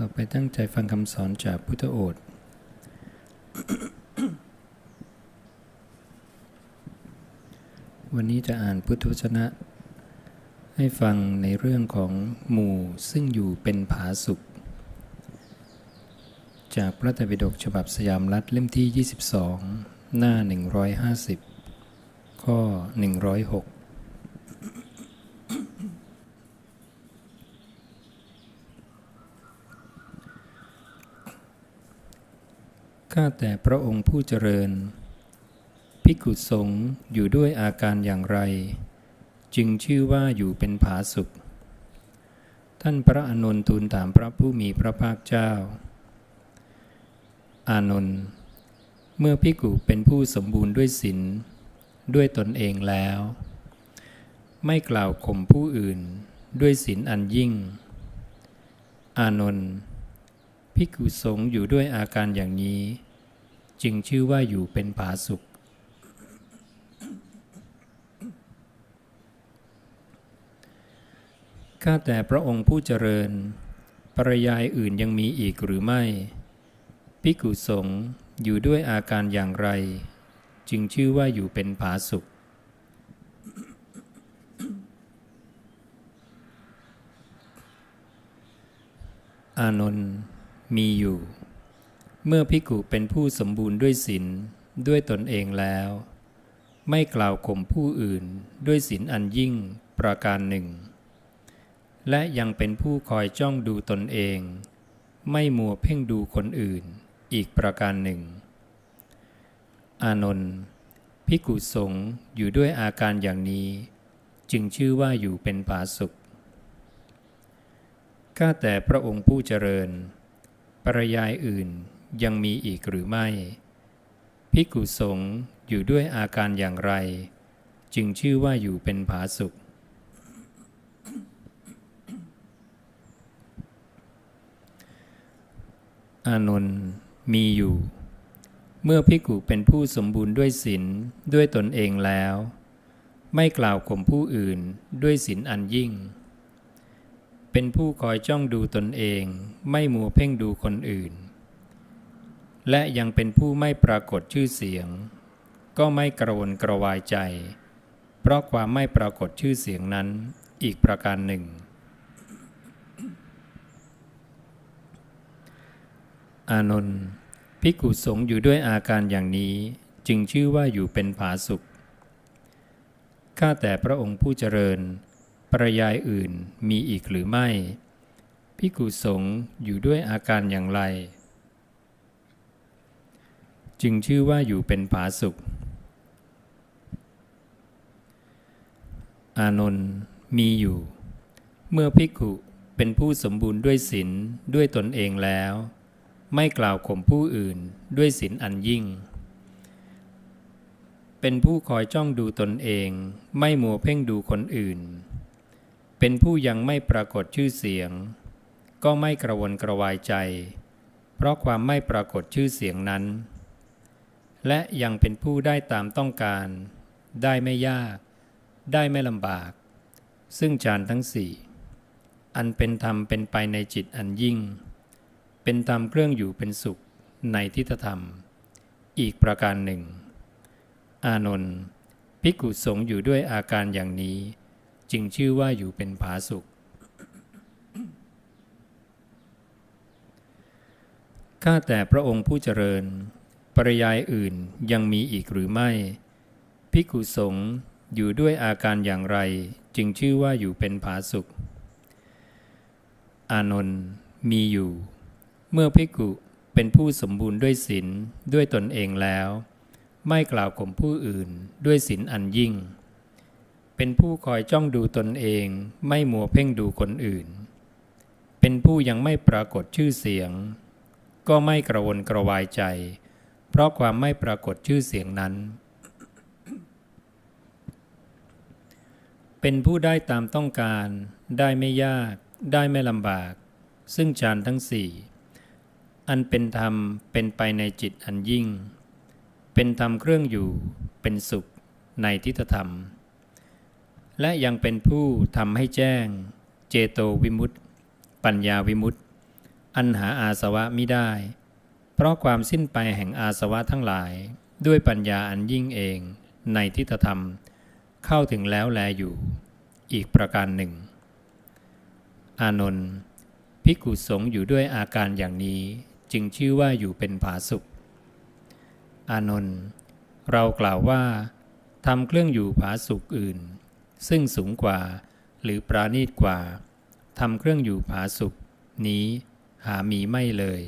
ต่อไปตั้งใจฟังคำสอนจากพุทธโอษฐ์วันนี้จะอ่านพุทธวจนะ ให้ฟังในเรื่องของหมู่ซึ่งอยู่เป็นผาสุข จากพระไตรปิฎกฉบับสยามรัฐเล่มที่ 22 หน้า 150 ข้อ 106 ข้าแต่พระองค์ผู้เจริญ ภิกขุสงฆ์อยู่ด้วยอาการอย่างไร จึงชื่อว่าอยู่เป็นผาสุข ท่านพระอานนท์ทูลถามพระผู้มีพระภาคเจ้า อานนท์เมื่อภิกขุเป็นผู้สมบูรณ์ด้วยศีลด้วยตนเองแล้ว ไม่กล่าวข่มผู้อื่นด้วยศีลอันยิ่ง อานนท์ภิกขุสงฆ์อยู่ด้วยอาการอย่างนี้ จึงชื่อว่าอยู่เป็นผาสุขข้าแต่พระองค์ผู้เจริญ ปรยายอื่นยังมีอีกหรือไม่ภิกุสงอยู่ด้วยอาการอย่างไร จึงชื่อว่าอยู่เป็นผาสุขอานนท์มีอยู่ เมื่อภิกุเป็นผู้สมบูรณ์ด้วยศีลด้วยตนเองแล้ว ไม่กล่าวข่มผู้อื่นด้วยศีลอันยิ่งประการหนึ่ง และยังเป็นผู้คอยจ้องดูตนเอง ไม่มัวเพ่งดูคนอื่นอีกประการหนึ่ง อานนท์ภิกุสงอยู่ด้วยอาการอย่างนี้ จึงชื่อว่าอยู่เป็นผาสุขข้าแต่พระองค์ผู้เจริญ ปรยายอื่น ยังมีอีกหรือไม่ ภิกขุสงฆ์อยู่ด้วยอาการอย่างไร จึงชื่อว่าอยู่เป็นผาสุข อานนท์มีอยู่ เมื่อภิกขุเป็นผู้สมบูรณ์ด้วยศีลด้วยตนเองแล้ว ไม่กล่าวข่มผู้อื่นด้วยศีลอันยิ่งเป็นผู้คอยจ้องดูตนเองไม่มัวเพ่งดูคนอื่น และยังเป็นผู้ไม่ปรากฏชื่อเสียง ก็ไม่กระวนกระวายใจ เพราะความไม่ปรากฏชื่อเสียงนั้นอีกประการหนึ่ง อานนท์ภิกุสงอยู่ด้วยอาการอย่างนี้จึงชื่อว่าอยู่เป็นผาสุข ข้าแต่พระองค์ผู้เจริญ ประยายอื่นมีอีกหรือไม่ภิกุสงอยู่ด้วยอาการอย่างไร จึงชื่อว่าอยู่เป็นผาสุข อานนท์มีอยู่ เมื่อภิกขุเป็นผู้สมบูรณ์ด้วยศีลด้วยตนเองแล้ว ไม่กล่าวข่มผู้อื่นด้วยศีลอันยิ่ง เป็นผู้คอยจ้องดูตนเอง ไม่มัวเพ่งดูคนอื่น เป็นผู้ยังไม่ปรากฏชื่อเสียง ก็ไม่กระวนกระวายใจ เพราะความไม่ปรากฏชื่อเสียงนั้น และยังเป็นผู้ได้ตามต้องการ ได้ไม่ยาก ได้ไม่ลำบาก ซึ่งฌานทั้งสี่อันเป็นธรรมเป็นไปในจิตอันยิ่ง เป็นธรรมเครื่องอยู่เป็นสุขในทิฏฐธรรม อีกประการหนึ่ง อานนท์ภิกขุสงอยู่ด้วยอาการอย่างนี้ จึงชื่อว่าอยู่เป็นผาสุข ข้าแต่พระองค์ผู้เจริญ ปริยายอื่นยังมีอีกหรือไม่ ภิกขุสงฆ์อยู่ด้วยอาการอย่างไร จึงชื่อว่าอยู่เป็นผาสุข อานนท์มีอยู่ เมื่อภิกขุเป็นผู้สมบูรณ์ด้วยศีลด้วยตนเองแล้ว ไม่กล่าวข่มผู้อื่นด้วยศีลอันยิ่ง เป็นผู้คอยจ้องดูตนเองไม่มัวเพ่งดูคนอื่น เป็นผู้ยังไม่ปรากฏชื่อเสียง ก็ไม่กระวนกระวายใจ เพราะความไม่ปรากฏชื่อเสียงนั้น เป็นผู้ได้ตามต้องการ ได้ไม่ยาก ได้ไม่ลำบาก ซึ่งฌานทั้งสี่อันเป็นธรรมเป็นไปในจิตอันยิ่ง เป็นธรรมเครื่องอยู่ เป็นสุขในทิฏฐธรรม และยังเป็นผู้ทำให้แจ้ง เจโตวิมุตติ ปัญญาวิมุตติ อันหาอาสวะมิได้ เพราะความสิ้นไปแห่งอาสวะทั้งหลาย ด้วยปัญญาอันยิ่งเองในทิฏฐธรรม เข้าถึงแล้วแลอยู่ อีกประการหนึ่ง อานนท์ภิกขุสงฆ์อยู่ด้วยอาการอย่างนี้จึงชื่อว่าอยู่เป็นผาสุข อานนท์เรากล่าวว่าทำเครื่องอยู่ผาสุขอื่น ซึ่งสูงกว่าหรือปราณีตกว่าทำเครื่องอยู่ผาสุข นี้หามีไม่เลย